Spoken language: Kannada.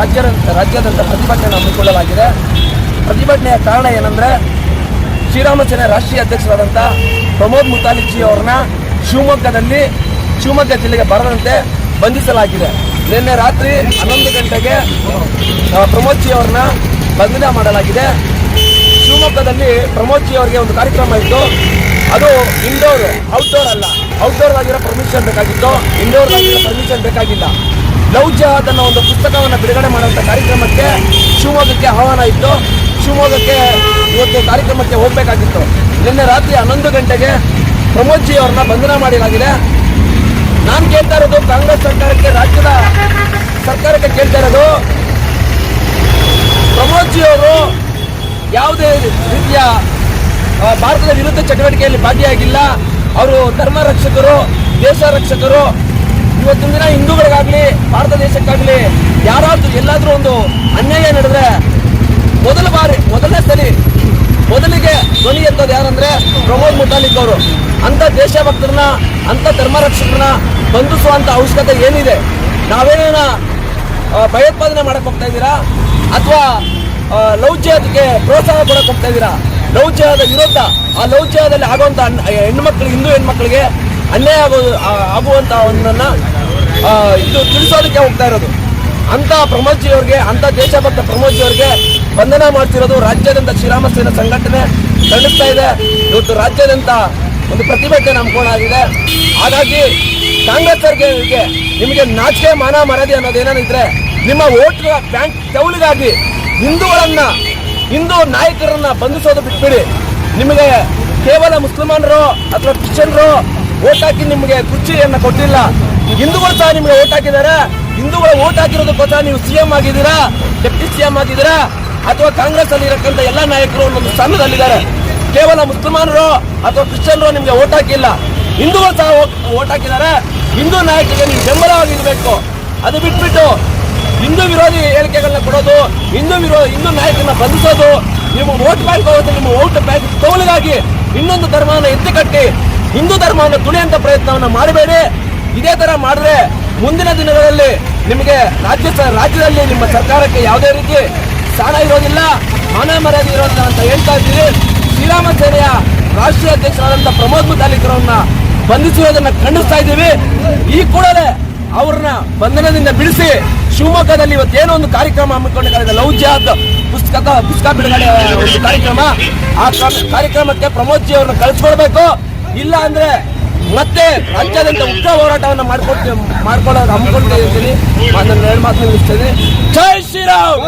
ರಾಜ್ಯ ರಾಜ್ಯಾದ್ಯಂತ ಪ್ರತಿಭಟನೆ ಹಮ್ಮಿಕೊಳ್ಳಲಾಗಿದೆ. ಪ್ರತಿಭಟನೆಯ ಕಾರಣ ಏನಂದ್ರೆ ಶ್ರೀರಾಮಚಂದ್ರ ರಾಷ್ಟ್ರೀಯ ಅಧ್ಯಕ್ಷರಾದಂಥ ಪ್ರಮೋದ್ ಮುತಾಲಿಕ್ಜಿ ಅವ್ರನ್ನ ಶಿವಮೊಗ್ಗದಲ್ಲಿ ಶಿವಮೊಗ್ಗ ಜಿಲ್ಲೆಗೆ ಬರದಂತೆ ಬಂಧಿಸಲಾಗಿದೆ. ನಿನ್ನೆ ರಾತ್ರಿ ಹನ್ನೊಂದು ಗಂಟೆಗೆ ಪ್ರಮೋದ್ ಜಿ ಅವ್ರನ್ನ ಬಂಧನ ಮಾಡಲಾಗಿದೆ. ಶಿವಮೊಗ್ಗದಲ್ಲಿ ಪ್ರಮೋದ್ ಜಿ ಅವರಿಗೆ ಒಂದು ಕಾರ್ಯಕ್ರಮ ಇತ್ತು. ಅದು ಇಂಡೋರ್ ಔಟ್ಡೋರ್ ಅಲ್ಲ. ಔಟ್ಡೋರ್ ಆಗಿರೋ ಪರ್ಮಿಷನ್ ಬೇಕಾಗಿತ್ತು. ಇಂಡೋರ್ ಆಗಿರೋ ಪರ್ಮಿಷನ್ ಬೇಕಾಗಿಲ್ಲ. ಲವ್ ಜಹಾದ್ ಒಂದು ಪುಸ್ತಕವನ್ನು ಬಿಡುಗಡೆ ಮಾಡುವಂಥ ಕಾರ್ಯಕ್ರಮಕ್ಕೆ ಶಿವಮೊಗ್ಗಕ್ಕೆ ಆಹ್ವಾನ ಇತ್ತು. ಶಿವಮೊಗ್ಗಕ್ಕೆ ಇವತ್ತು ಕಾರ್ಯಕ್ರಮಕ್ಕೆ ಹೋಗಬೇಕಾಗಿತ್ತು. ನಿನ್ನೆ ರಾತ್ರಿ ಹನ್ನೊಂದು ಗಂಟೆಗೆ ಪ್ರಮೋದ್ ಜಿ ಅವ್ರನ್ನ ಬಂಧನ ಮಾಡಲಾಗಿದೆ. ನಾನು ಕೇಳ್ತಾ ಇರೋದು ಕಾಂಗ್ರೆಸ್ ಸರ್ಕಾರಕ್ಕೆ, ರಾಜ್ಯದ ಸರ್ಕಾರಕ್ಕೆ ಕೇಳ್ತಾ ಇರೋದು, ಪ್ರಮೋದ್ ಅವರು ಯಾವುದೇ ರೀತಿಯ ಭಾರತದ ವಿರುದ್ಧ ಚಟುವಟಿಕೆಯಲ್ಲಿ ಭಾಗಿಯಾಗಿಲ್ಲ. ಅವರು ಧರ್ಮ ರಕ್ಷಕರು, ದೇಶ ರಕ್ಷಕರು ಇವತ್ತಿನ ದಿನ ಹಿಂದೂಗಳಿಗಾಗ್ಲಿ ಭಾರತ ದೇಶಕ್ಕಾಗ್ಲಿ ಯಾರಾದ್ರೂ ಎಲ್ಲಾದ್ರೂ ಒಂದು ಅನ್ಯಾಯ ನಡೆದ್ರೆ ಮೊದಲ ಬಾರಿ ಮೊದಲನೇ ಸಲಿ ಮೊದಲಿಗೆ ಧ್ವನಿ ಎತ್ತೋದು ಯಾರಂದ್ರೆ ಪ್ರಮೋದ್ ಮುಟಾಲಿಕ್ ಅವರು. ಅಂತ ದೇಶಭಕ್ತರನ್ನ ಅಂತ ಧರ್ಮ ರಕ್ಷಕರನ್ನ ಬಂಧಿಸುವಂತ ಅವಶ್ಯಕತೆ ಏನಿದೆ? ನಾವೇನೇನ ಆ, ಭಯೋತ್ಪಾದನೆ ಮಾಡಕ್ ಹೋಗ್ತಾ ಇದ್ದೀರಾ? ಅಥವಾ ಲವ್ ಪ್ರೋತ್ಸಾಹ ಕೊಡಕ್ ಹೋಗ್ತಾ ಇದ್ದೀರಾ? ಲವ್ ವಿರೋಧ ಆ ಲವ್ ಜಿಹಾದಲ್ಲಿ ಹೆಣ್ಮಕ್ಳಿಗೆ ಹಿಂದೂ ಹೆಣ್ಮಕ್ಳಿಗೆ ಅನ್ಯಾಯ ಆಗೋದು ಆಗುವಂಥ ಒಂದನ್ನ ಇದು ತಿಳಿಸೋದಕ್ಕೆ ಹೋಗ್ತಾ ಇರೋದು. ಅಂತ ಪ್ರಮೋದ್ ಜಿ ಅವ್ರಿಗೆ ಅಂತ ದೇಶಭಕ್ತ ಪ್ರಮೋದ್ ಜಿ ಅವ್ರಿಗೆ ಬಂಧನ ಮಾಡ್ತಿರೋದು ರಾಜ್ಯಾದ್ಯಂತ ಶ್ರೀರಾಮ ಸೇನಾ ಸಂಘಟನೆ ಖಂಡಿಸ್ತಾ ಇದೆ. ಇವತ್ತು ರಾಜ್ಯಾದ್ಯಂತ ಒಂದು ಪ್ರತಿಭಟನೆ ಆಗಿದೆ ಹಾಗಾಗಿ ಕಾಂಗ್ರೆಸ್ ಸರ್ಕಾರಕ್ಕೆ ನಿಮಗೆ ನಾಚಿಕೆ ಮಾನ ಮರದಿ ಅನ್ನೋದು ಏನೇನಿದ್ರೆ ನಿಮ್ಮ ಓಟ್ ಬ್ಯಾಂಕ್ ತೆವಳಿಗಾಗಿ ಹಿಂದೂಗಳನ್ನ, ಹಿಂದೂ ನಾಯಕರನ್ನ ಬಂಧಿಸೋದು ಬಿಟ್ಬಿಡಿ. ನಿಮಗೆ ಕೇವಲ ಮುಸಲ್ಮಾನರು ಅಥವಾ ಕ್ರಿಶ್ಚಿಯನ್ರು ವೋಟ್ ಹಾಕಿ ನಿಮಗೆ ಕುರ್ಚಿಯನ್ನ ಕೊಟ್ಟಿಲ್ಲ. ಹಿಂದೂಗಳು ಸಹ ನಿಮಗೆ ವೋಟ್ ಹಾಕಿದ್ದಾರೆ. ಹಿಂದೂಗಳು ವೋಟ್ ಹಾಕಿರೋದಕ್ಕೋಸ್ಕರ ನೀವು ಸಿಎಂ ಆಗಿದ್ದೀರಾ? ಡೆಪ್ಟಿ ಸಿಎಂ ಆಗಿದ್ದೀರಾ? ಅಥವಾ ಕಾಂಗ್ರೆಸ್ ಅಲ್ಲಿ ಇರಕ್ಕಂತ ಎಲ್ಲ ನಾಯಕರು ಒಂದೊಂದು ಸ್ಥಾನದಲ್ಲಿದ್ದಾರೆ. ಕೇವಲ ಮುಸಲ್ಮಾನರು ಅಥವಾ ಕ್ರಿಶ್ಚಿಯನ್ರು ನಿಮಗೆ ವೋಟ್ ಹಾಕಿಲ್ಲ. ಹಿಂದೂಗಳು ಸಹ ವೋಟ್ ಹಾಕಿದ್ದಾರೆ. ಹಿಂದೂ ನಾಯಕರಿಗೆ ನೀವು ಬೆಂಬಲವಾಗಿರ್ಬೇಕು ಅದು ಬಿಟ್ಬಿಟ್ಟು ಹಿಂದೂ ವಿರೋಧಿ ಹೇಳಿಕೆಗಳನ್ನ ಕೊಡೋದು, ಹಿಂದೂ ವಿರೋಧ ಹಿಂದೂ ನಾಯಕರನ್ನ ಬಂಧಿಸೋದು ನಿಮ್ಮ ವೋಟ್ ಬ್ಯಾಂಕ್ ಹೋಗುತ್ತೆ, ನಿಮ್ಮ ವೋಟ್ ಬ್ಯಾಂಕ್ ತೋಲಿಗಾಗಿ ಇನ್ನೊಂದು ಧರ್ಮವನ್ನು ಎತ್ತಿ ಕಟ್ಟಿ ಹಿಂದೂ ಧರ್ಮವನ್ನು ತುಳಿಯುವಂತ ಪ್ರಯತ್ನವನ್ನು ಮಾಡಬೇಡಿ. ಇದೇ ತರ ಮಾಡಿದ್ರೆ ಮುಂದಿನ ದಿನಗಳಲ್ಲಿ ನಿಮಗೆ ರಾಜ್ಯ ರಾಜ್ಯದಲ್ಲಿ ನಿಮ್ಮ ಸರ್ಕಾರಕ್ಕೆ ಯಾವುದೇ ರೀತಿ ಸ್ಥಾನ ಇರೋದಿಲ್ಲ. ಮಾನ ಮರ್ಯಾದೆ ಇರೋದಿಲ್ಲ ಅಂತ ಹೇಳ್ತಾ ಇದ್ದೀವಿ ಶ್ರೀರಾಮ ಸೇನೆಯ ರಾಷ್ಟ್ರೀಯ ಅಧ್ಯಕ್ಷರಾದಂಥ ಪ್ರಮೋದ್ ಮುತಾಲಿಕರನ್ನ ಬಂಧಿಸಿರೋದನ್ನ ಖಂಡಿಸ್ತಾ ಇದ್ದೀವಿ. ಈ ಕೂಡಲೇ ಅವ್ರನ್ನ ಬಂಧನದಿಂದ ಬಿಡಿಸಿ ಶಿವಮೊಗ್ಗದಲ್ಲಿ ಇವತ್ತೇನೋ ಒಂದು ಕಾರ್ಯಕ್ರಮ ಹಮ್ಮಿಕೊಂಡಿದ್ದಾರೆ. ಲವ್ ಜಿಹಾದ್ ಪುಸ್ತಕ ಪುಸ್ತಕ ಬಿಡುಗಡೆ ಒಂದು ಕಾರ್ಯಕ್ರಮ. ಆ ಕ್ರಮ- ಕಾರ್ಯಕ್ರಮಕ್ಕೆ ಪ್ರಮೋದ್ ಜಿ ಅವ್ರನ್ನ ಕಳಿಸ್ಕೊಡ್ಬೇಕು. ಇಲ್ಲ ಅಂದ್ರೆ ಮತ್ತೆ ರಾಜ್ಯಾದ್ಯಂತ ಉಗ್ರ ಹೋರಾಟವನ್ನು ಮಾಡ್ಕೊಡ್ತೀವಿ ಮಾಡ್ಕೊಳ್ಳೋದು ಹಮ್ಮಿಕೊಳ್ತಾ ಇರ್ತೀನಿ ನನ್ನ ಎರಡು ಮಾತು ನಿಲ್ಲಿಸ್ತೀನಿ. ಜೈ ಶ್ರೀರಾಮ್!